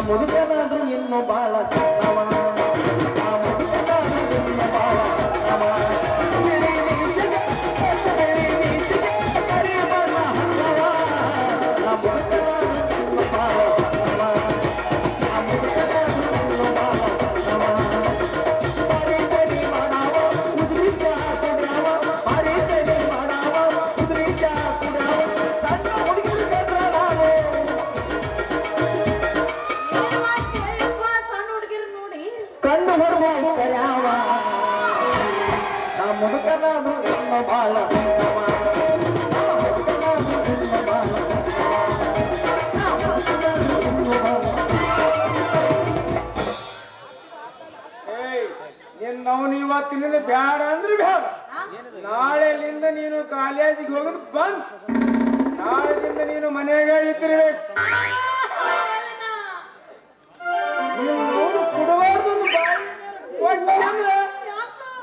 ಮುದುಕನಾದ್ರೂ ಇನ್ನು ಬಾಳ ಸತ್ತವ ಕಣ್ಣು ಹೊಡೆದು ಕರ್ಯಾವ ನಾ ಮುದುಕನಾದ್ರು ನಮ್ಮ ಬಾಳ ಸಂಗಮ ನಾ ಮುದುಕನಾದ್ರು ಇನ್ನು ಬಾಳ ಸಂಗಮ. ನಾ ಮುದುಕನಾದ್ರು ಇನ್ನು ಬಾಳ ಏಯ್ ನಿನ್ನವನು ಇವತ್ತಿನಿಂದ ಬ್ಯಾಡ ಅಂದ್ರೆ ಬ್ಯಾಡ. ನಾಳೆಲಿಂದ ನೀನು ಕಾಲೇಜಿಗೆ ಹೋಗೋದು ಬಂದ್. ನಾಳೆದಿಂದ ನೀನು ಮನೆಯಾಗ ಇದ್ದಿರ್ಬೇಕು.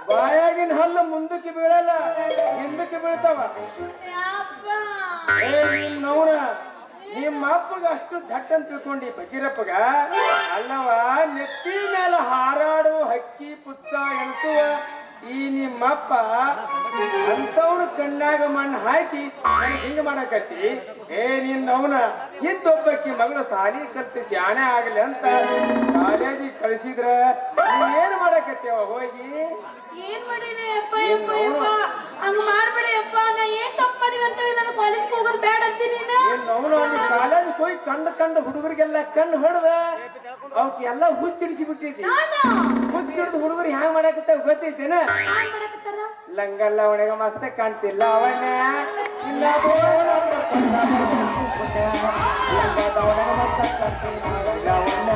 ಬಾಯಾಗಿನ ಹಲ್ಲು ಮುಂದಕ್ಕೆ ಬೀಳಲ್ಲ ಹಿಂದಕ್ಕೆ ಬೀಳ್ತಾವ. ನಿನ್ನವನ ನಿಮ್ಮ ಅಪ್ಪಗ ಅಷ್ಟು ದಟ್ಟ ಅಂತ ತಿಳ್ಕೊಂಡಿ ಫಕೀರಪ್ಪಗ. ಅಲ್ಲವ ನೆತ್ತಿ ಮೇಲೆ ಹಾರಾಡುವ ಹಕ್ಕಿ ಪುಚ್ಚ ಎಣಸುವ ಈ ನಿಮ್ಮಪ್ಪ ಅಂತವನು ಕಣ್ಣಾಗ ಮಣ್ಣು ಹಾಕಿ ಹಿಂಗ ಮಾಡಕತ್ತಿ? ಏ, ನಿನ್ನವನ ಇದ್ದೊಬ್ಬಕ್ಕಿ ಮಗಳು ಸಾಲಿ ಕಲ್ತಿ ಶಾಣೆ ಆಗಲಿ ಅಂತ ಕಾಲೇಜಿಗೆ ಕಳಿಸಿದ್ರ ಏನ್ ಅವ ಹೋಗಿ? ಏನ್ ಮಾಡಿನಿ ಅಪ್ಪ ಯಪ್ಪ ಯಪ್ಪ. ಹಂಗ ಮಾಡ್ಬೇಡಿ ಅಪ್ಪ ನಾ ಏನ್ ತಪ್ಪು ಮಾಡಿನ ಅಂತ ನಾನು ಕಾಲೇಜ್ ಹೋಗೋದು ಬೇಡ ಅಂತೀನಿ ಅವನು ಕಾಲೇಜಿಗೆ ಹೋಗಿ ಕಂಡು ಕಂಡು ಹುಡುಗರಿಗೆಲ್ಲ ಕಣ್ಣು ಹೊಡೆದ? ಅವಕ್ಕೆ ಎಲ್ಲ ಹುಚ್ಚಿಡಿಸಿ ಬಿಟ್ಟಿದ್ದಿ. ಹುಚ್ಚಿಡಿದ ಹುಡುಗರು ಹ್ಯಾಂಗ್ ಮಾಡಕತ್ತ ಗೊತ್ತೈತೇನ? ಲಂಗಲ್ಲ ಒಣಗ ಮಸ್ತೆ ಕಾಣ್ತಿಲ್ಲ ಅವನ್ನ. ಇಲ್ಲ ಒಣಗ ಮಸ್ತ್ ಕಾಣ್ತಿಲ್ಲ ಅವಣ್ಣ.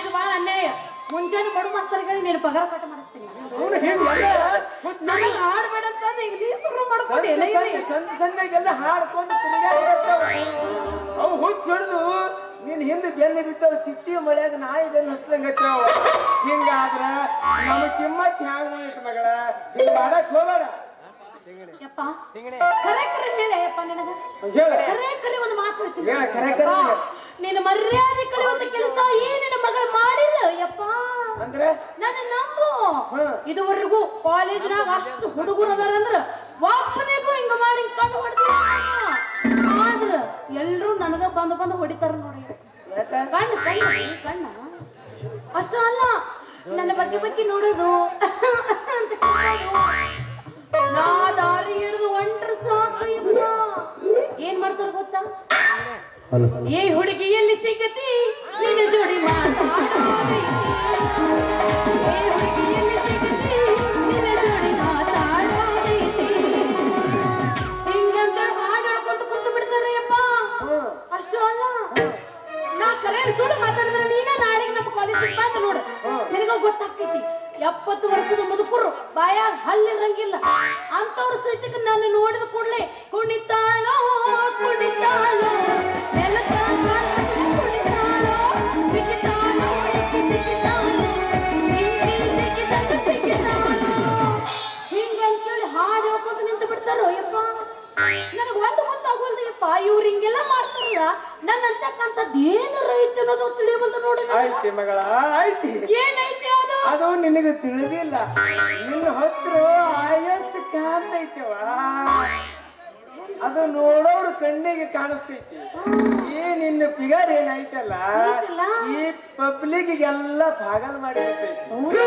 ಇದು ಅನ್ಯಾಯ. ಮುಂಜಾನೆ ಬಡು ಮಾಸ್ತರ್ಗಳಿಗೆ ನೀನು ಪಗಾರ ಕಟ್ಟ ಮಾಡಿಸ್ತೀನಿ. ಅವ್ನು ಹೇಳಿ ನನಗೆ ಆಡ್ಬೇಡ ಅಂತ ಈಗ ನೀ ಶುರು ಮಾಡ್ಕೊಂಡು ಸಂಜೆ ಸಂಜೆಗೆಲ್ಲ ಹಾಡ್ಕೊಂಡು ತಿರುಗಾಡ್ತಿರ್ತಾವ ಅವು ಹುಚ್ಚ ಹಿಡಿದು ನಿನ್ ಹಿಂದೆ ಬೆನ್ನು ಬಿದ್ದವು ಚಿಟ್ಟಿ ಮಳೆಯಾಗ ನಾಯಿ ಬೆನ್ನು ಹತ್ತಂಗ ಹಿಂಗಾದ್ರ ನಮ್ಮ ಕಿಮ್ಮತ್ ಹ್ಯಾಂಗ ಮಗಳ? ಹಿಂಗ್ ಮಾಡಕ್ ಹೋಗಬೇಡ. ಯಪ್ಪ. ಕರೆ ಕರೆ ಹೇಳ ಯಪ್ಪ ನಿನಗ. ಕರೆ ಕರೆ ಒಂದು ಮಾತು ಹೇಳ್ತೀನಿ. ಹೇಳ ಕರೆ ಕರೆ ಹೇಳ. ನೀನು ಮರ್ಯಾದೆ ಕೆಲಸ ಈ ನಿನ್ನ ಮಗಳು ಮಾಡಿಲ್ಲ ಯಪ್ಪ. ಅಂದ್ರೆ? ನನ್ನ ನಂಬು. ಇದುವರೆಗೂ ಕಾಲೇಜಿನಾಗ ಅಷ್ಟು ಹುಡುಗರು ಅದಾರಂದ್ರ ಒಬ್ಬನಿಗೂ ಹಿಂಗ ಮಾಡಿ ಕಂಡು ಹೊಡೆದಿಲ್ಲ ಆದ್ರ ಎಲ್ರೂ ನನಗ ಬಂದು ಬಂದು ಹೊಡಿತಾರ ನೋಡಿ. ಕಣ್ಣು ಕಣ್ಣು ಕಣ್ಣ. ಅಷ್ಟು ಅಲ್ಲ ನನ್ನ ಬಗ್ಗೆ ಬಗ್ಗೆ ನೋಡೋದು. ಅಂತ ಎಲ್ಲಿ ಸಿಗತಿ, ನಿನ್ನ ಜೋಡಿ ಕುಂತು ಅಷ್ಟು ಅಲ್ಲ, ನಾ ಕರೆ ಸುಳ್ಳು ಮಾತಾಡಿದ್ರೆ ನೀನೇ ನಾಳೆಗೆ ನಮ್ಮ ಕಾಲೇಜಿಗೆ ಬಂದು ನೋಡು. ನಿನಗ ಗೊತ್ತಾಗ್ತೈತಿ. ಎಪ್ಪತ್ತು ವರ್ಷದ ಮುದುಕರು ಬಾಯಾಗ ಹಲ್ಲಿರಂಗಿಲ್ಲ. ಅಂತವ್ರ ಸಹಿತಕ್ಕೆ ನಾನು ನೋಡಿದ ಕೂಡಲೇ ಕುಣಿತಾಳೋ ಕುಣಿತಾಳೋ ಹಿಂಗಂತೇಳಿ ಹಾಡು ಹೇಳ್ಕೊಂತ ನಿಂತು ಬಿಡ್ತಾರೋ ಯಪ್ಪ? ನನಗೆ ಒಂದು ಗೊತ್ತಾಗೋಲ್ದು ಯಪ್ಪ ಇವ್ರು ಹಿಂಗೆಲ್ಲ ಮಾಡ್ತಾರಲ್ಲ ನನ್ನಂತಕ್ಕಂಥದ್ದು ಏನು ರೈತ ಅನ್ನೋದು ತಿಳಿಯಬಲ್ದು ನೋಡಿ. ಆಯ್ತಿ ಮಗಳ ಐತಿ ಏನೈತಿ ಅದು ನಿನಗೆ ತಿಳಿದಿಲ್ಲ. ನಿನ್ನ ಹತ್ರ ಆಯಸ್ ಕಾಣ್ತೈತೆವ ಅದು ನೋಡೋರು ಕಣ್ಣಿಗೆ ಕಾಣಿಸ್ತೈತಿ. ಈ ನಿನ್ನ ಫಿಗರ್ ಏನೈತಲ್ಲ ಐತಲ್ಲ? ಈ ಪಬ್ಲಿಕ್ಗೆಲ್ಲ ಪಾಗಲ್ ಮಾಡಿರ್ತೈತಿ?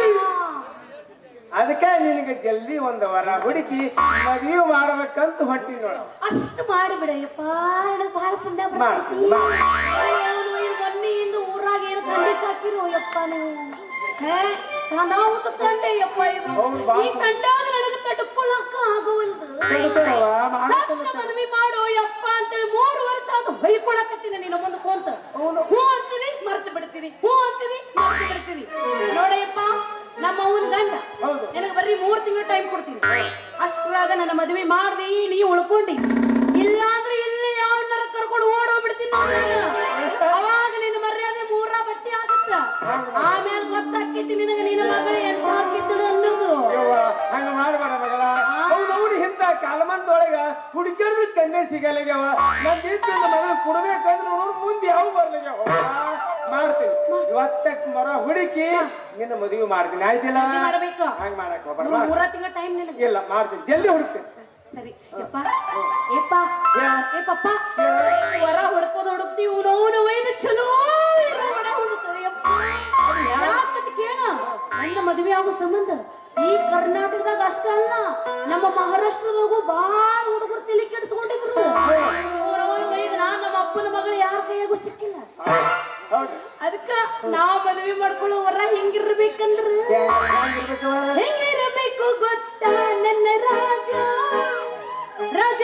ಅದಕ್ಕೆ ನಿನಗೆ ಜಲ್ದಿ ಒಂದು ವರ ಹುಡುಕಿ ಮದುವೆ ಮಾಡ್ಬೇಕಂತ ಹೊಟ್ಟಿ ನೋಡ. ಅಷ್ಟು ಮಾಡಿಬಿಡಯ್ಯಪ್ಪ ನನಗೆ ಬಹಳ ಪುಣ್ಯ ಮಾಡ್ತೀನಿ ಊರಾಗ ಏನು ತಂದೆ ಸಾಕಿರೋ ಯಪ್ಪ ನೀವು. ನಾವು ತಂಡೆ ಯಪ್ಪ ಇದು. ಈ ತಂಡಾಗ ನನಗೆ ತಡ್ಕೊಳಕ್ಕ ಆಗುವಲ್ದು ಮದ್ವೆ ಮಾಡು ಯಪ್ಪ ಅಂತೇಳಿ ಮೂರು ವರ್ಷ ಅದು ಬೈಕೊಳಕತ್ತೀನಿ ನಿನ್ನ ಮುಂದೆ ಕುಂತ ಹೂ ಅಂತೀನಿ ಮರ್ತು ಬಿಡ್ತೀನಿ. ಹೂ ಅಂತೀನಿ ಮರ್ತು ಬಿಡ್ತೀನಿ. ನೋಡಯ್ಯಪ್ಪ ನಮ್ಮ ಅವನ ಗಂಡ. ನಿನಗೆ ಬರೀ ಮೂರು ತಿಂಗಳು ಟೈಮ್ ಕೊಡ್ತೀನಿ. ಅಷ್ಟ್ರಾಗ ನನ್ನ ಮದುವೆ ಮಾಡ್ದಿ ನೀ ಉಳ್ಕೊಂಡಿ. ಮಗಳು ಎಂತ ಹಾಕಿದ್ದಳು ಅನ್ನೋದು. ಯವ್ವ ಹಂಗ ಮಾಡಬೇಡ ಮಗಳ. ಅವ್ನು ಇಂಥ ಕಾಲಮಂದೊಳಗ ಹುಡುಕಿದ್ರೆ ಕಣ್ಣೆ ಸಿಗಲ್ಲಾಗ್ಯಾವ ನನ್ ಇದ್ದ ಮಗಳು ಕೊಡ್ಬೇಕಂದ್ರೆ ಅವ್ನು ಮುಂದೆ ಯಾವ ಬರ್ಲಾಗ್ಯಾವ ಮಾಡ್ತೀನಿ. ಇವತ್ತಕ್ ಮರ ಹುಡುಕಿ ನಿನ್ನ ಮದುವೆ ಮಾಡ್ತೀನಿ. ಆಯ್ತಿಲ್ಲ. ಹಂಗ ಮಾಡಕ್ ಹೋಗ್ಬೇಡ. ಮೂರ ತಿಂಗಳ ಟೈಮ್ ನಿನಗೆ. ಇಲ್ಲ ಮಾಡ್ತೀನಿ. ಜಲ್ದಿ ಹುಡುಕ್ತೀನಿ. ಸರಿ. ಯಪ್ಪ. ಯಪ್ಪ. ಏ ಪಪ್ಪ. ಹೊರ ಹುಡ್ಕೋದ್ ಹುಡುಕ್ತಿ ಇವನವನು ಒಯ್ದು ಚಲೋ. ನನ್ನ ಮದುವೆ ಆಗೋ ಸಂಬಂಧ ಈ ಕರ್ನಾಟಕದಾಗ ಅಷ್ಟ ಅಲ್ಲ, ನಮ್ಮ ಮಹಾರಾಷ್ಟ್ರದಾಗೂ ಬಾಳ ಹುಡುಗರು ತಲೆ ಕೆಡಿಸ್ಕೊಂಡಿದ್ರು ನಮ್ಮ ಅಪ್ಪನ ಮಗಳು ಯಾರ ಕೈಯಾಗೂ ಸಿಕ್ಕಿಲ್ಲ ಅದಕ್ಕ ನಾವ್ ಮದುವೆ ಮಾಡ್ಕೊಳ್ಳೋ ವರ ಹೆಂಗಿರ್ಬೇಕಂದ್ರ? ಹೆಂಗಿರಬೇಕು ಗೊತ್ತಾ ನನ್ನ ರಾಜ ರಾಜ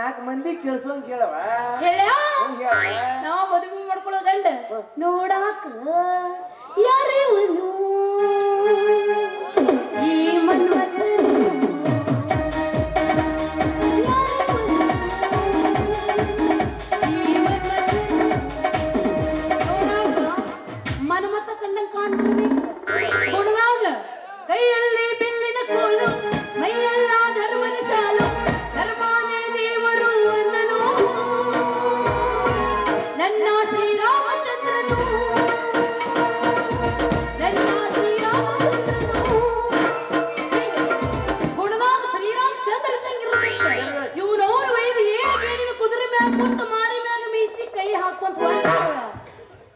ನಾಲ್ಕು ಮಂದಿ ಕೇಳಿಸೋಂಗ್ ಕೇಳವ ಹೇಳ್ಯಾ ಹೇಳವ. ಮದುವೆ ಮಾಡ್ಕೊಳ್ಳೋ ಗಂಡ ನೋಡಾಕ ಯಾರಿವನು? ಈ ಮನ್ಮಥನು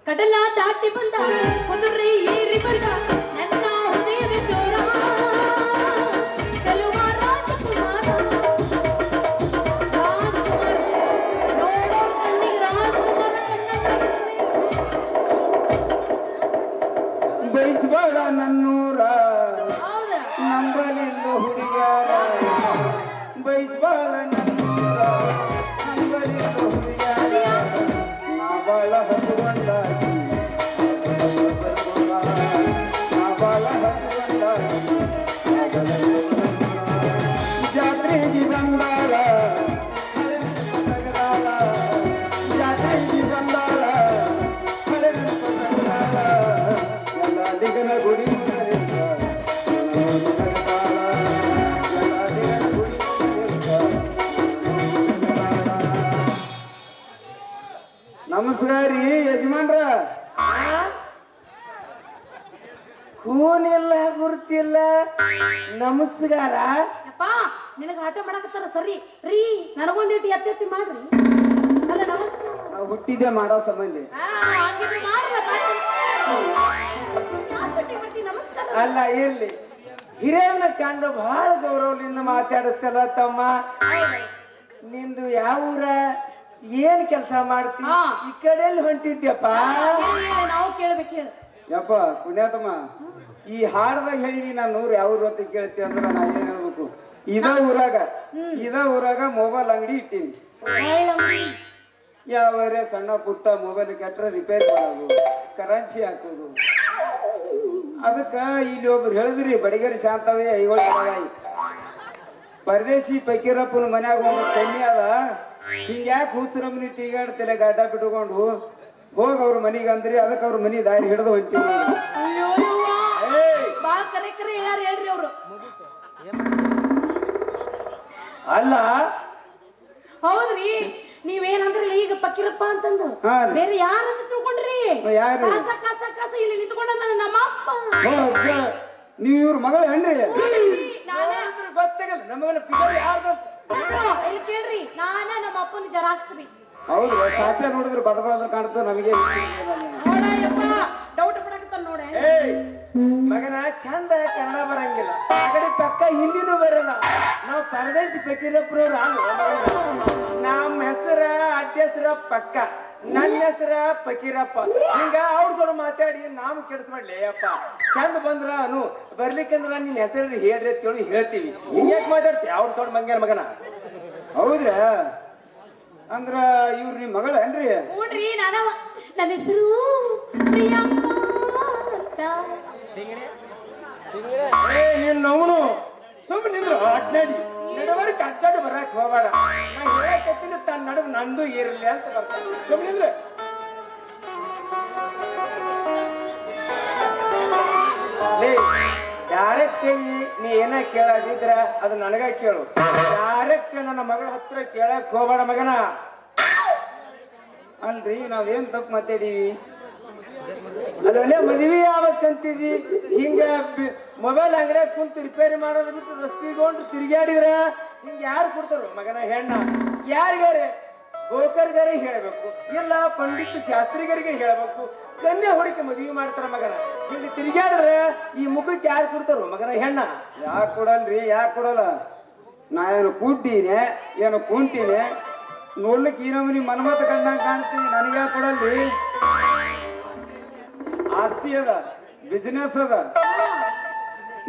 ಕಡಲ ದಾಟಿ ಬಂದ ಕುದುರೆ ಏರಿ ಬಂದ ನಮಸ್ಕಾರ ಯಪ್ಪ ನಿನಗೆ ಆಟ ಮಾಡಕತ್ತಾರ ಸರಿ. ರೀ ನನಗೊಂದಿಟ್ಟು ಎತ್ತೆತ್ತಿ ಮಾಡ್ರಿ. ಅಲ್ಲ ನಮಸ್ಕಾರ. ನಾವು ಹುಟ್ಟಿದ್ದೆ ಮಾಡೋ ಸಂಬಂಧಿ. ಆ, ಹಂಗಿದ್ರೆ ಮಾಡ್ರಿ ಅಪ್ಪ. ನಮಸ್ಕಾರ. ಅಲ್ಲ ಇರ್ಲಿ. ಹಿರಿಯರನ್ನ ಕಂಡು ಬಹಳ ಗೌರವದಿಂದ ಮಾತಾಡಿಸ್ತಲ್ಲ ತಮ್ಮ. ನಿಂದು ಯಾವ ಊರ? ಏನ್ ಕೆಲಸ ಮಾಡ್ತಿ? ಹಾ. ಈ ಕಡೆಯಲ್ಲಿ ಹೊಂಟಿದ್ಯಪ್ಪ? ಹೇಳಿ, ಹೇಳಿ, ನಾವು ಕೇಳ್ಬೇಕು ಹೇಳು ಯಪ್ಪ ಪುಣ್ಯಾತಮ್ಮ ಈ ಹಾಡದಾಗ ಹೇಳಿನಿ ನಾನು ನೂರು ಯಾವ ಊರು ಅಂತ ಕೇಳ್ತಿ ಅಂದ್ರೆ ನಾ ಏನ್ ಹೇಳ್ಬೇಕು? ಇದ ಊರಾಗ ಇದ ಊರಾಗ ಮೊಬೈಲ್ ಅಂಗಡಿ ಇಟ್ಟೀನಿ. ಯಾವ ಯಾವರೇ ಸಣ್ಣ ಪುಟ್ಟ ಮೊಬೈಲ್ ಕೆಟ್ರೆ ರಿಪೇರಿ ಮಾಡೋದು ಕರೆನ್ಸಿ ಹಾಕೋದು. ಅದಕ್ಕ ಇಲ್ಲಿ ಒಬ್ರು ಹೇಳಿದ್ರಿ ಬಡಿಗೇರಿ ಶಾಂತವೇ ಐವತ್ತು ಪರದೇಶಿ ಫಕೀರಪ್ಪನ ಮನ್ಯಾಗ ಒಂದು ಕಮ್ಮಿ ಅದ. ಹಿಂಗ್ಯಾಕೆ ಹುಚ್ಚರಮ್ಮನಿ ತೀಗಾಡ್ತಿಲ್ಲ ಗಡ್ಡ ಬಿಟ್ಕೊಂಡು ಹೋಗ ಅವ್ರ ಮನಿಗೆ ಅಂದ್ರಿ ಅದಕ್ಕೆ ಅವ್ರ ಮನಿ ದಾರಿ ಹಿಡಿದು ಅವ್ರು. ಅಲ್ಲ? ಹೌದ್ರಿ. ನೀವೇನಂದ್ರಲ್ಲ ಈಗ ಪಕ್ಕಿರಪ್ಪ ಅಂತಂದು. ಬೇರೆ ಯಾರಂತ ತಿಳ್ಕೊಂಡ್ರಿ? ಯಾರು? ಕಾಸ ಕಾಸ ಕಾಸ ಇಲ್ಲಿ ನಿಂತ್ಕೊಂಡಲ್ಲ ನಮ್ಮ ಅಪ್ಪ ನೀವು ಇವ್ರ ಮಗಳ ಹೆಣ್ರಿ ಗೊತ್ತಾಗಲ್ಲ ನಮಗನ ಪಿಗರ್ ಯಾರ್ದು ಇಲ್ಲಿ ಕೇಳ್ರಿ ನಾನ ನಮ್ಮ ಅಪ್ಪನ ಜರಾಕ್ಸ್ರಿ ಹೌದು ಸಾಚೆ ನೋಡಿದ್ರೆ ಬಡ ಬಡ ಕಾಣ್ತದೆ ನಮಗೆ ಡೌಟ್ ಪಡಕತ್ತಾನ ನೋಡೆ. ಮಗನ ಚಂದ ಕನ್ನಡ ಬರಂಗಿಲ್ಲ. ಆ ಕಡೆ ಪಕ್ಕ ಹಿಂದಿನೂ ಬರಲ್ಲ. ನಾವು ಪರದೇಶಿ ಫಕೀರಪ್ಪರವ್ರು ನಮ್ಮ ಹೆಸರ ಅಡ್ಡ ಹೆಸರ ಪಕ್ಕ. ನನ್ನ ಹೆಸರ ಫಕೀರಪ್ಪ ಹಿಂಗ ಅವ್ರ ಜೋಡ ಮಾತಾಡಿ ನಾವು ಕೆಡಿಸ್ಬೇಡ್ಲಿ ಅಪ್ಪ. ಚಂದ ಬಂದ್ರ ಅನು ಬರ್ಲಿಕ್ಕಂದ್ರ ನಿನ್ನ ಹೆಸರು ಹೇಳ್ರಿ ತಿಳಿ ಹೇಳ್ತೀವಿ. ಯಾಕೆ ಮಾತಾಡ್ತಿ ಅವ್ರ ಜೋಡ ಮಂಗ್ಯಾನ ಮಗನ? ಹೌದ್ರಾ? ಅಂದ್ರ ಇವ್ರ ನಿಮ್ ಮಗಳೇನ್ರಿ ನೋಡ್ರಿ ನಾನು ನನ್ನ ಹೆಸರು ಪ್ರಿಯಾಂಕಾ ಅಂತ. ಏ ನೀನ್ ಅವನು ಸುಮ್ಮನೆ ನಿಂದ್ರು ಅಡ್ಡಾಡಿ ನಡವರ್ಕ್ ಅಡ್ಡಾಡಿ ಬರಕ್ ಹೋಗ್ಬೇಡ. ನಾ ಹೇಳಕತ್ತೀನಿ ತನ್ನ ನಡುವೆ ನಂದು ಇರಲಿ ಅಂತ ಬರ್ತಾನೆ. ಸುಮ್ಮನೆ ನಿಂದ್ರು. ಡೈರೆಕ್ಟ್ ನೀ ಏನ ಕೇಳದಿದ್ರ ಅದು ನನಗ ಕೇಳು. ಡೈರೆಕ್ಟ್ ನನ್ನ ಮಗಳ ಹತ್ರ ಕೇಳಕ್ ಹೋಗಬೇಡ ಮಗನ. ಅಲ್ರಿ, ನಾವೇನ್ ತಪ್ಪು ಮಾತಾಡೀವಿ? ಅದಲ್ಲೇ ಮದುವೆ ಆಗ್ಬೇಕಂತಿದಿ ಹಿಂಗ ಮೊಬೈಲ್ ಅಂಗಡಿ ಕುಂತು ರಿಪೇರಿ ಮಾಡೋದ್ ಬಿಟ್ಟು ರಸ್ತಿಗೊಂಡು ತಿರುಗಾಡಿದ್ರ ಹಿಂಗ ಯಾರು ಕೊಡ್ತಾರ ಮಗನ ಹೆಣ್ಣ? ಯಾರಿಗಾರೆ ಗೋಕರ್ಗಾರೆ ಹೇಳಬೇಕು. ಇಲ್ಲ ಪಂಡಿತ್ ಶಾಸ್ತ್ರಿಗರಿಗೆ ಹೇಳಬೇಕು. ಕನ್ಯಾ ಹುಡುಕಿ ಮದುವೆ ಮಾಡ್ತಾರ ಮಗನ. ಹಿಂಗ ತಿರುಗಾಡಿದ್ರೆ ಈ ಮುಖಕ್ಕೆ ಯಾರು ಕೊಡ್ತಾರೋ ಮಗನ ಹೆಣ್ಣ? ಯಾಕೆ ಕೊಡಲ್ರಿ ಯಾಕೆ ಕೊಡಲ್ಲ? ನಾ ಏನು ಕೂಟೀನೆ ಏನು ಕುಂಟೀನಿ ನೋಡ್ಲಿಕ್ಕೆ ಏನೋ ನಮೂನಿ ಮನ್ಮತ ಕಂಡಂಗೆ ಕಾಣ್ತೀನಿ ನನಗೆ ಯಾಕೆ ಕೊಡಲ್ರಿ? ಆಸ್ತಿ ಅದ ಬಿಸ್ನೆಸ್ ಅದ.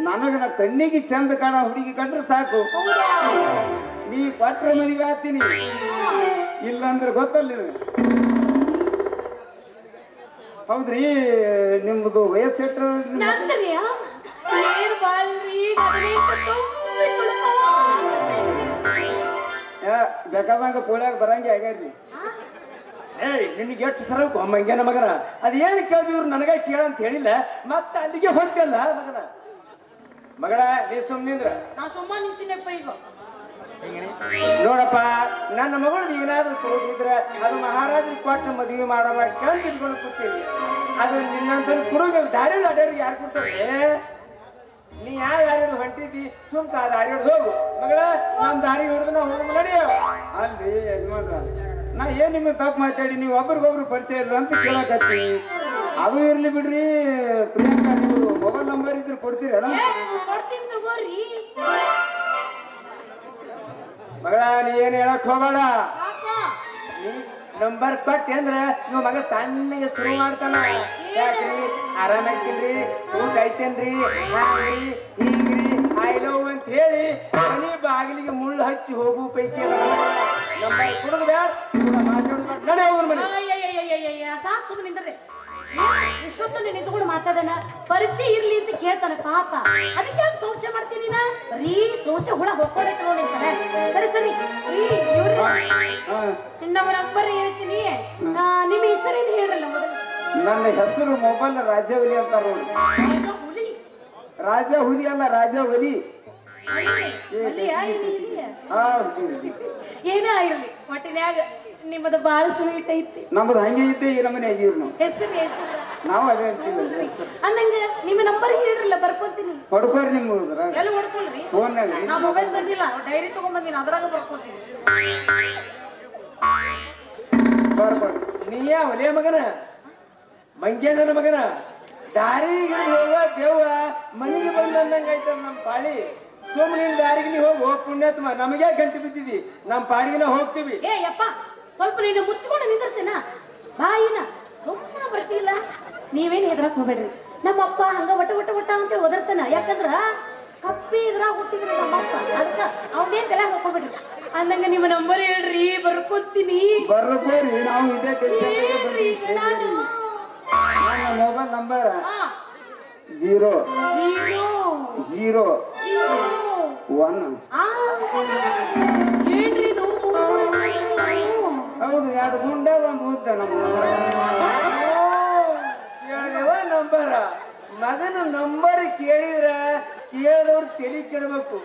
ನನಗೆ ನಾ ಕಣ್ಣಿಗೆ ಚಂದ ಕಾಣ ಹುಡುಗಿ ಕಂಡ್ರೆ ಸಾಕು. ನೀ ಕೊಟ್ರೆ ಮದುವೆ ಆಗ್ತೀನಿ ಇಲ್ಲಂದ್ರೆ ಗೊತ್ತಲ್ಲ ನಿನಗೆ. ಹೌದ್ರಿ ನಿಮ್ದು ವಯಸ್ಸು ಎಷ್ಟು ಬಾಳ್ರಿ ತುಂಬಿ. ಯಾ, ಬೇಕಾದಂಗ ಪೋಳ್ಯಾಗ ಬರಂಗೆ ಆಗ್ಯಾರ್ರಿ. ಏಯ್ ನಿನ್ಗೆ ಎಷ್ಟು ಸರ ಮಂಗ್ಯಾನ ಮಗನ? ಅದೇನು ಕೇಳಿದ್ರು ನನಗ ಕೇಳಂತ ಹೇಳಿಲ್ಲ. ಮತ್ತೆ ಅಲ್ಲಿಗೆ ಹೊಂಟಿಲ್ಲ ಮಗನ? ಮಗನ ನೀ ಸುಮ್ಮನಿಂದ್ರ ನಾ ಸುಮ್ಮ ನಿಂತಿನಪ್ಪ ಈಗ. ನೋಡಪ್ಪ, ನನ್ನ ಮಗಳದ್ದು ಏನಾದ್ರೂ ಕೊಡೋದಿದ್ರೆ ಅದು ಮಹಾರಾಜರಿಗೆ ಕೊಟ್ಟು ಮದುವೆ ಮಾಡೋಣ ಕಂಡು ಇಟ್ಕೊಂಡು ಕೂತೀನಿ ಅದು ನಿನ್ನಂತ ಕುಡುಗ ದಾರಿ ಅಡ್ಡೋರಿಗೆ ಯಾರು ಕೊಡ್ತಾರೆ? ನೀ ಯಾವ ದಾರಿ ಹಿಡಿದು ಹೊಂಟಿದ್ದಿ? ಸುಮ್ಕ ಆ ದಾರಿ ಹಿಡಿದು ಹೋಗು. ಮಗಳ ನಮ್ಮ ದಾರಿ ಹಿಡಿದು ನಾವು ಹೋಗಿ ನಡೆಯೋ ಅಲ್ರಿ ಯಜಮಾನ್ರ, ನಾ ಏನ್ ನಿಮ್ಗೆ ತಪ್ಪು ಮಾತಾಡಿ? ನೀವು ಒಬ್ರಿಗೊಬ್ರು ಪರಿಚಯ ಇಲ್ಲ ಅಂತ ಕೇಳಕತ್ತಿ ಅದು ಇರ್ಲಿ ಬಿಡ್ರಿ. ಪ್ರಿಯಾಂಕಾ, ನೀವು ಮೊಬೈಲ್ ನಂಬರ್ ಇದ್ರೆ ಕೊಡ್ತೀರಲ್ಲ ಮಗಳ ನೀ ಏನ್ ಹೇಳಕ್ ಹೋಗಬೇಡ. ಪಾಪ ನಂಬರ್ ಕೊಟ್ಟಿ ಅಂದ್ರೆ ನೀವು ಮಗ ಸಣ್ಣಗೆ ಶುರು ಮಾಡ್ತಾನ. ಯಾಕ್ರಿ? ಆರಾಮ ಐತಿಲ್ರಿ? ಊಟ ಐತೇನ್ರಿ? ಹಾಂಗ್ರಿ? ಹಿಂಗ್ರಿ? ಐ ಲವ್ ಅಂತ ಹೇಳಿ ಮನಿ ಬಾಗಿಲಿಗೆ ಮುಳ್ಳು ಹಚ್ಚಿ ಹೋಗು ಪೈಕಿ ನಂಬರ್ ಕುಡಿದು ಬ್ಯಾಡ ಮಾತಾಡೋದು. ನಡೆ ಹೋಗ್ರಿ ಮನೆ. ಸಾಕ್ ಸುಮ್ಮನೆ ಇಷ್ಟೊತ್ತಲ್ಲಿ ನಿಂತ್ಕೊಂಡು ಮಾತಾಡೋಣ. ಪರಿಚಯ ಇರ್ಲಿ ಅಂತ ಕೇಳ್ತಾನೆ ಪಾಪ. ಅದಕ್ಕೆ ಯಾಕೆ ಸೋಚೆ ಮಾಡ್ತೀನಿ ನಾ ರೀ ಸೋಚೆ ಹುಳ ಹೊಕ್ಕೊಳಕ್ಕೆ ನೋಡಿ ಅಂತಾನೆ ಸರಿ ಸರಿ. ರೀ ಇವ್ರಿ ನಮ್ಮ ನಂಬರ್ ಹೇಳ್ತೀನಿ. ನಿಮ್ಮ ಹೆಸರೇನು ಹೇಳ್ರಲ್ಲ ಮೊದಲು? ನನ್ನ ಹೆಸರು ಮೊಬೈಲ್ ರಾಜವಲಿ ಅಂತ ನೋಡಿ. ರಾಜ ಹುಲಿ? ಅಲ್ಲ ರಾಜ ಹುಲಿ. ಏನೇ ಆಗಿರ್ಲಿ ಒಟ್ಟಿನ್ಯಾಗ ನಿಮ್ಮದು ಬಾಳ ಸ್ವೀಟ್ ಐತಿ. ನಮ್ದು ಹಂಗೆ ಐತಿ ಈ ನಮ್ಮನೆ ಆಗಿವ್ರಿ ನಾವು ಹೆಸರು ಹೆಸರು ನಾವು ಅದೇ ಅಂತೀವಿ. ಅಂದಂಗ ನಿಮ್ಮ ನಂಬರ್ ಹೇಳ್ರಲ್ಲ ಬರ್ಕೊತೀನಿ. ಹೊಡ್ಕೋರಿ ನಿಮ್ಮ ಹುಡುಗ್ರ. ಎಲ್ಲಿ ಹೊಡ್ಕೊಳ್ರಿ ಫೋನ್ ನಾ ಮೊಬೈಲ್ ತಂದಿಲ್ಲ ಡೈರಿ ತಗೊಂಬಂದಿನ ಅದ್ರಾಗ ಬರ್ಕೊಂತೀನಿ. ಬರ್ಬೋದು ಯಾ ಒಲೆ ಮಗನ? ಮಂಗ್ಯನ ಮಗನ? ದಾರಿ ಹಿಡಿದು ಹೋಗ ದೇವ ಮನೆಗೆ ಬಂದಂದಂಗ ಐತ ನಮ್ಮ ಪಾಳಿ. ಸುಮ್ಮನೆ ದಾರಿಗೆ ನೀ ಹೋಗು ಪುಣ್ಯಾತ್ಮ ನಮಗೆ ಗಂಟೆ ಬಿದ್ದಿದಿ. ನಮ್ಮ ಪಾಡಿಗೆ ನಾವು ಹೋಗ್ತೀವಿ. ಏ ಯಪ್ಪ ಸ್ವಲ್ಪ ನೀನು ಮುಚ್ಚಿಕೊಂಡು ನಿಂತಿರ್ತೇನ ಬಾಯಿನ ತುಂಬ ಬರ್ತಿಲ್ಲ. ನೀವೇನು ಹೆದರಕ್ ಹೋಗ್ಬೇಡ್ರಿ. ನಮ್ಮಪ್ಪ ಹಂಗ ಒಟ್ಟ ಒಟ್ಟ ಒಟ್ಟ ಅಂತೇಳಿ ಒದರ್ತಾನ. ಯಾಕಂದ್ರ ಕಪ್ಪಿ ಇದ್ರಾಗ ಹುಟ್ಟಿದ್ರಿ ನಮ್ಮಪ್ಪ. ಅದಕ್ಕ ಅವನೇನ್ ತಲೆ ಹಾಕೋಬೇಡ್ರಿ ಅಂದಂಗ ನಿಮ್ಮ ನಂಬರ್ ಹೇಳ್ರಿ ಬರ್ಕೊತೀನಿ ಬರ್ಕೋರಿ ನಾವು ಇದೇ ಕೆಲಸ ಹೇಳ್ರಿ ಈಗ ನಾನು ನನ್ನ mobile number zero. Zero. Zero. One. ಹೌದು ಎರಡು ಗುಂಡ ಒಂದು ಉದ್ದ ನಮ್ಮ ಕೇಳಿದೆವ ನಂಬರ ಮಗನ ನಂಬರ್ ಕೇಳಿದ್ರ ಕೇಳಿದವ್ರು ತಲೆ ಕೇಳಬೇಕು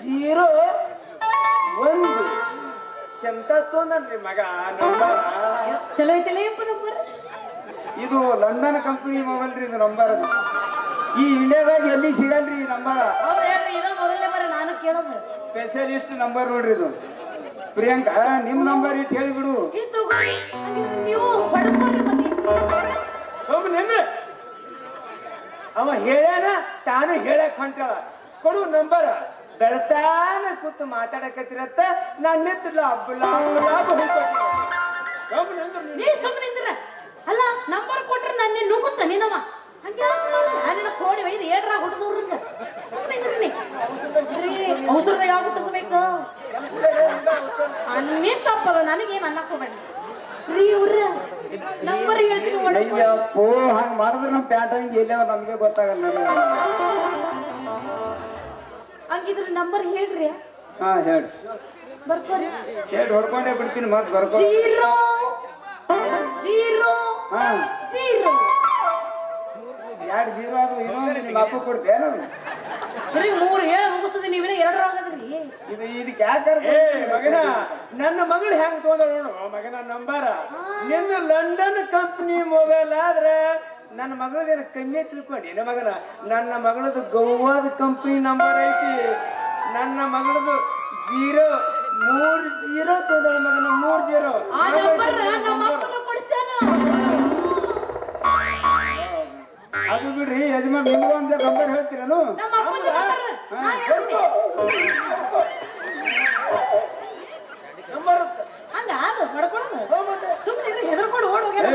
ಜೀರೋ ಒಂದು. ಎಂತ ತೊಂದನ್ರಿ ಮಗ ನಂಬರ್ ಚಲೋ ಐತಲ್ಲ ಯಪ್ಪ ನಂಬರ್ ಇದು ಲಂಡನ್ ಕಂಪನಿ ಮೊಬೈಲ್ ರೀ ಇದು ನಂಬರ್ ಅದು. ಈ ಇಂಡಿಯಾದಾಗ ಎಲ್ಲಿ ಸಿಗಲ್ರಿ ಈ ನಂಬರ್ ಸ್ಪೆಷಲಿಸ್ಟ್ ನಂಬರ್ ನೋಡ್ರಿ ಇದು. ಪ್ರಿಯಾಂಕಾ ನಿಮ್ ನಂಬರ್ ಇಟ್ಟು ಹೇಳಿಬಿಡು ಸುಮ್ಮನೆ ಅವ ಹೇಳ್ಯಾನ ತಾನು ಹೇಳಕ್ ಹೊಂಟಾಳ. ಕೊಡು ನಂಬರ್ ಬೆಳತಾನ ಕೂತು ಮಾತಾಡಕತ್ತಿರತ್ತ ನಾನ್ ನಿಂತು ಲಾಭ ಲಾಭ ಲಾಭ ಸುಮ್ಮನೆ ನೀ ಸುಮ್ಮನೆ ನಿಂದ್ರ ಅಲ್ಲ ನಂಬರ್ ಕೊಟ್ರೆ ನಾನು ನೀನ್ ನುಗ್ಗುತ್ತ ನಿನ್ನವ ಹಂಗೆ ಕೋಡಿ ಒಯ್ದು ಏಡ್ರ ಹುಡುಗವ್ರಂಗ ಅವಸರದಾಗ ಔಷಧ ಯಾವ ಬೇಕು ಅನ್ನೇ ತಪ್ಪದ ನನಗೇನು ನನ್ನ ಹೋಗ್ಬೇಡ ರೀ ಇವ್ರ ನಂಬರ್ ಹೇಳ್ತೀನಿ ಹೊಡ್ಕೊ. ಅಯ್ಯಪ್ಪೋ ಹಂಗ್ ಮಾಡಿದ್ರೆ ನಮ್ಮ ಪ್ಯಾಂಟ್ ಹಂಗೆ ಎಲ್ಲವ ನಮಗೆ ಗೊತ್ತಾಗಲ್ಲ ಹಂಗಿದ್ರೆ ನಂಬರ್ ಹೇಳ್ರಿ. ಹಾ ಹೇಳಿ. ಬರ್ಕೋರಿ. ಹೇಳಿ ಹೊಡ್ಕೊಂಡೇ ಬಿಡ್ತೀನಿ ಮತ್ ಬರ್ಕೊ. ಜೀರೋ ಜೀರೋ ಹಾ. ಜೀರೋ. ಎರಡು ಜೀರೋ ಅದು ಇನ್ನೊಂದು ನಿಮ್ಮ ಅಪ್ಪ ಕೊಡ್ತೇನು? ಸರಿ ಮೂರು ಹೇಳ ಮುಗಿಸ್ತದೆ ಎರಡು ಎರಡರಾಗದ್ರಿ ಇದು ಇದಕ್ಕೆ ಯಾಕೆ ಏ ಮಗನ ನನ್ನ ಮಗಳು ಹೆಂಗ್ ತೋದಳು ನೋಡು. ಮಗನ ನಂಬರ. ನಿನ್ನ ಲಂಡನ್ ಕಂಪ್ನಿ ಮೊಬೈಲ್ ಆದ್ರೆ ನನ್ನ ಮಗಳದೇನ ಕನ್ಯೆ ತಿಳ್ಕೊಂಡು ಏನ ಮಗನ ನನ್ನ ಮಗಳದು ಗೋವಾದ ಕಂಪ್ನಿ ನಂಬರ್ ಐತಿ. ನನ್ನ ಮಗಳದು ಜೀರೋ ಮೂರ್ ಜೀರೋ ತಗೊಂಡ ಮಗನ ಮೂರ್ ಜೀರೋ. ಅದು ಬಿಡ್ರಿ ಯಜಮಾನ್ ನಿಮ್ಗೆ ಒಂದು ನಂಬರ್ ಹೇಳ್ತೀರೇನು ನಂಬರ್ ನಂಬರ್ ಹಂಗ ಸುಮ್ಮನೆ ಹೆದರ್ಕೊಂಡು ಓಡ್ ಹೋಗ್ಯಾರ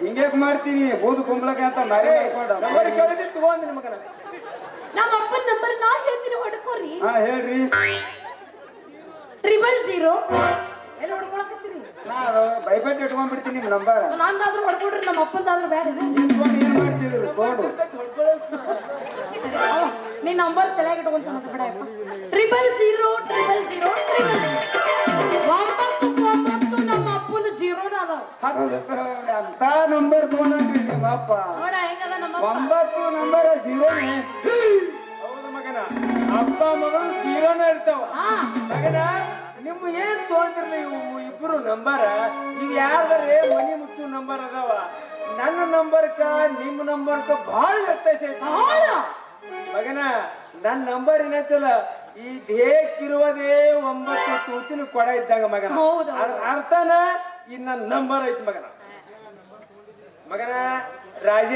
ಹಿಂಗ್ಯಾಕ್ ಮಾಡ್ತೀನಿ ಬೂದು ಕುಂಬಳಕ್ಕೆ ಅಂತ ನಂಬರ್ ಮಾಡ್ಕೊಂಡು ತಗೊಂಡಿ ಮಗನ ನಮ್ಮ ಅಪ್ಪನ ನಂಬರ್ ನಾ ಹೇಳ್ತೀನಿ ಹೊಡ್ಕೋರಿ ಹಾ ಹೇಳ್ರಿ ಟ್ರಿಬಲ್ ಜೀರೋ ಎಲ್ಲಿ ಹೊಡ್ಕೊಳಕತ್ತೀರಿ ನಾನು ಬೈಬಟ್ ಇಟ್ಕೊಂಡ್ಬಿಡ್ತೀನಿ ನಿಮ್ ನಂಬರ್ ನಂದಾದ್ರೂ ಹೊಡ್ಕೊಡ್ರಿ ನಮ್ಮ ಅಪ್ಪಂದಾದ್ರೂ ಬೇಡ ಏನ್ ಮಾಡ್ತೀರಿ ತಗೊಂಡು ನೀ ನಂಬರ್ ತಲೆಗೆ ಇಟ್ಕೊಂತ ಬಿಡಪ್ಪ triple zero triple zero triple ಒಂಬತ್ತು ಒಂಬತ್ತು ನಮ್ಮ ಅಪ್ಪನ ಜೀರೋನ ಅದಾವ. ಅಂತ ನಂಬರ್ ತಗೊಂಡ್ರಿ ನಿಮ್ಮ ಅಪ್ಪ ನೋಡ ಹೆಂಗದ ನಮ್ಮ ಒಂಬತ್ತು ನಂಬರ್ ಜೀರೋ ಹೌದು ಮಗನ. ಅಪ್ಪ ಮಗಳು ಜೀರೋನ ಇರ್ತಾವ. ಹಾ. ಮಗನ ನಿಮ್ಮ ಏನ್ ತೊಗೊಂಡಿರ್ಲಿ ಇವು ಇಬ್ರು ನಂಬರ್ ನೀವು ಯಾರ್ದಾರೆ ಮನಿ ಮುಚ್ಚು ನಂಬರ್ ಅದಾವ. ನನ್ನ ನಂಬರ್ಕ ನಿಮ್ಮ ನಂಬರ್ಕ ಬಹಳ ವ್ಯತ್ಯಾಸ ಐತಿ. ಮಗನ ನನ್ನ ನಂಬರ್ ಏನಂತಲ್ಲ ಈ ದೇಹಕ್ಕಿರುವುದೇ ಒಂಬತ್ತು ತೂತಿನ ಕೊಡ ಇದ್ದಾಗ ಮಗನ. ಹೌದು. ಅದ್ರ ಅರ್ಥನ ಈ ನನ್ನ ನಂಬರ್ ಐತಿ ಮಗನ. ಮಗನ ರಾಜ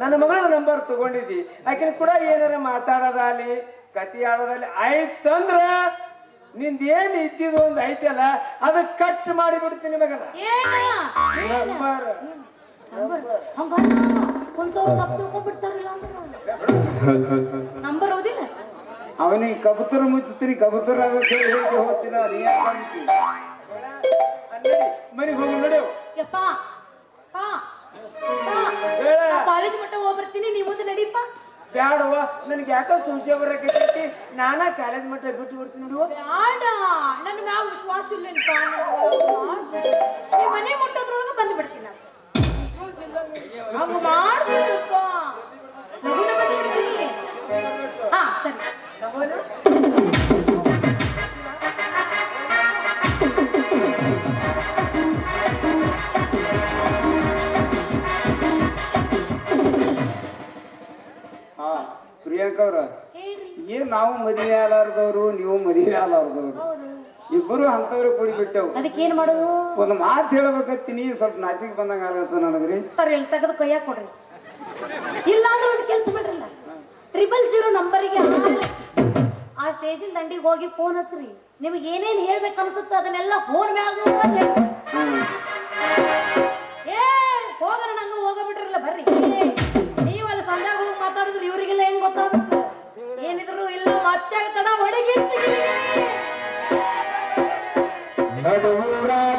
ನನ್ನ ಮಗಳ ನಂಬರ್ ತಗೊಂಡಿದ್ದಿ. ಆಕಿನ ಕೂಡ ಏನಾರ ಮಾತಾಡೋದಾಲಿ ಕತಿ ಆಡೋದಾಲಿ ಆಯ್ತಂದ್ರ ನಿಂದ ಏನ್ ಇದ್ದಿದ್ದು ಒಂದು ಐತಲ್ಲ ಅದ ಕಟ್ ಮಾಡಿ ಬಿಡ್ತೀನಿ ಮಗನ. ಏನ? ನಂಬರ್ ನಂಬರ್ ಕುಂತವ್ರು ತಪ್ಪು ತಿಳ್ಕೊಂಡ್ಬಿಡ್ತಾರಲ್ಲ ನಂಬರ್ ಓದಿಲ್ಲ? ಅವನಿಗೆ ಕಬೂತರ ಮುಚ್ಚುತ್ತೀನಿ ಕಬೂತರ ಹೋಗ್ತೀನ ಅಂತಿ? ಮನೆಗೆ ಹೋಗಿ ನೋಡಿ. ಯಪ್ಪ. ಕಾಲೇಜ್ ಮಟ್ಟ ಹೋಗಿ ಬರ್ತೀನಿ ನೀ ಮುಂದೆ ನಡೀಪ ಬ್ಯಾಡವ್ವ ನನಗೆ ಯಾಕೋ ಸಂಶಯ ಬರಕೈತಿ ನಾನಾ ಕಾಲೇಜ್ ಮಟ್ಟ ಬಿಟ್ಟು ಬರ್ತೀನಿ ನೋಡುವ ಬ್ಯಾಡ ನನ್ನ ಮ್ಯಾಗ ವಿಶ್ವಾಸ ಇಲ್ಲಪ್ಪ ನೀ ಮನೆ ಮುಟ್ಟೋದ್ರೊಳಗೆ ಬಂದು ಬಿಡ್ತೀನಿ ಹಂಗ ಹಾ ಸರಿ. ಹಾ ಪ್ರಿಯಾಂಕ ಅವ್ರ ಏನ್ ನಾವು ಮದುವೆ ಆಲಾರ್ದವ್ರು ನೀವು ಮದುವೆ ಆಲಾರ್ದವ್ರು ಇಬ್ಬರು ಅಂತವ್ರು ಕೂಡಿ ಬಿಟ್ಟೆವು. ಅದಕ್ಕೆ ಏನ್ ಮಾಡೋದು? ಒಂದು ಮಾತು ಹೇಳ್ಬೇಕತ್ತೀನಿ ಸ್ವಲ್ಪ ನಾಚಿಕ್ ಬಂದಂಗ ಆಗತ್ತ ನನಗ್ರಿ. ಸರ್ ಎಲ್ಲಿ ತೆಗೆದು ಕೈಯಾಗ ಕೊಡ್ರಿ. ಇಲ್ಲಾಂದ್ರೆ ಒಂದು ಕೆಲ್ಸ ಬಿಡ್ರಿಲ್ಲ ಟ್ರಿಬಲ್ ಜೀರೋ ನಂಬರಿಗೆ ಆ ಸ್ಟೇಜಿನ ದಂಡಿಗೆ ಹೋಗಿ ಫೋನ್ ಹಚ್ಚ್ರಿ ನಿಮ್ಗೆ ಏನೇನ್ ಹೇಳ್ಬೇಕು ಅನ್ಸುತ್ತೆ ಅದನ್ನೆಲ್ಲ ಫೋನ್ ಮ್ಯಾಗ ಏ ಹೋಗಣ ಬರ್ರಿ. ನೀವಲ್ಲ ಸಂದಾಗ ಹೋಗಿ ಮಾತಾಡಿದ್ರೆ ಇವರಿಗೆಲ್ಲ ಹೆಂಗ್ ಗೊತ್ತಾಗುತ್ತೆ? ಏನಿದ್ರು ಇಲ್ಲ ಮತ್ತೆ ತಡ ಹೊಡಗಿ Madura